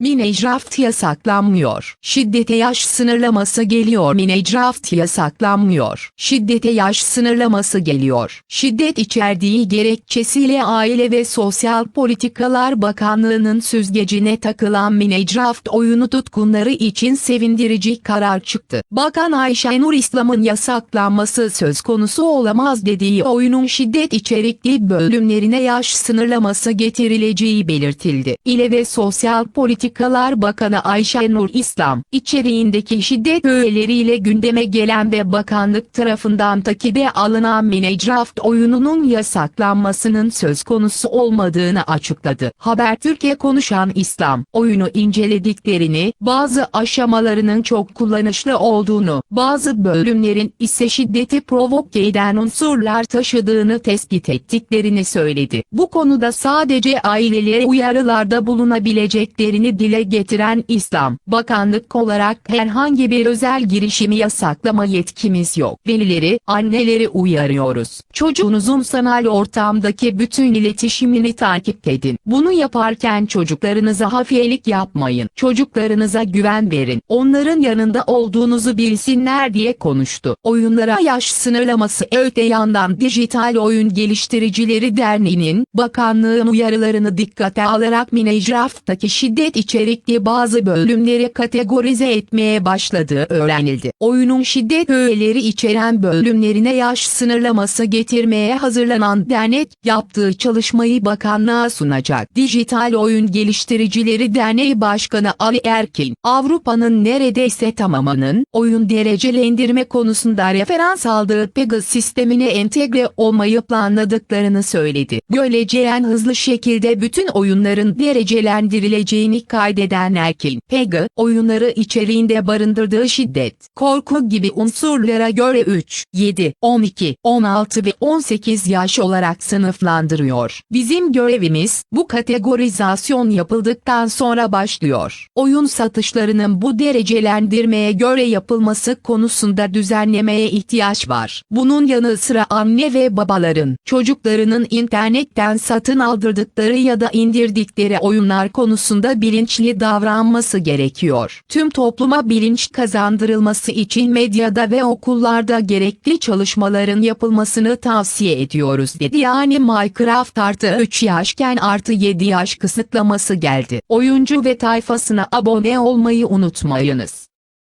Minecraft yasaklanmıyor. Şiddete yaş sınırlaması geliyor. Minecraft yasaklanmıyor. Şiddete yaş sınırlaması geliyor. Şiddet içerdiği gerekçesiyle Aile ve Sosyal Politikalar Bakanlığı'nın süzgecine takılan Minecraft oyunu tutkunları için sevindirici karar çıktı. Bakan Ayşenur İslam'ın yasaklanması söz konusu olamaz dediği oyunun şiddet içerikli bölümlerine yaş sınırlaması getirileceği belirtildi. İle ve Sosyal Politikalar Bakanı Ayşenur İslam, içeriğindeki şiddet öğeleriyle gündeme gelen ve bakanlık tarafından takibe alınan Minecraft oyununun yasaklanmasının söz konusu olmadığını açıkladı. Habertürk'e konuşan İslam, oyunu incelediklerini, bazı aşamalarının çok kullanışlı olduğunu, bazı bölümlerin ise şiddeti provoke eden unsurlar taşıdığını tespit ettiklerini söyledi. Bu konuda sadece ailelere uyarılarda bulunabileceklerini dile getiren İslam, bakanlık olarak herhangi bir özel girişimi yasaklama yetkimiz yok. Velileri, anneleri uyarıyoruz. Çocuğunuzun sanal ortamdaki bütün iletişimini takip edin. Bunu yaparken çocuklarınıza hafiyelik yapmayın. Çocuklarınıza güven verin. Onların yanında olduğunuzu bilsinler diye konuştu. Oyunlara yaş sınırlaması öte yandan Dijital Oyun Geliştiricileri Derneği'nin bakanlığın uyarılarını dikkate alarak Minecraft'taki şiddet içerikli bazı bölümleri kategorize etmeye başladığı öğrenildi. Oyunun şiddet öğeleri içeren bölümlerine yaş sınırlaması getirmeye hazırlanan dernek yaptığı çalışmayı bakanlığa sunacak. Dijital Oyun Geliştiricileri Derneği Başkanı Ali Erkin, Avrupa'nın neredeyse tamamının oyun derecelendirme konusunda referans aldığı Pegasus sistemine entegre olmayı planladıklarını söyledi. Böylece en hızlı şekilde bütün oyunların derecelendirileceğini kaydeden Erkin, Pega, oyunları içeriğinde barındırdığı şiddet, korku gibi unsurlara göre 3, 7, 12, 16 ve 18 yaş olarak sınıflandırıyor. Bizim görevimiz, bu kategorizasyon yapıldıktan sonra başlıyor. Oyun satışlarının bu derecelendirmeye göre yapılması konusunda düzenlemeye ihtiyaç var. Bunun yanı sıra anne ve babaların, çocuklarının internetten satın aldırdıkları ya da indirdikleri oyunlar konusunda bilinçli davranması gerekiyor. Tüm topluma bilinç kazandırılması için medyada ve okullarda gerekli çalışmaların yapılmasını tavsiye ediyoruz dedi. Yani Minecraft artı 3 yaşken artı 7 yaş kısıtlaması geldi. Oyuncu ve tayfasına abone olmayı unutmayınız.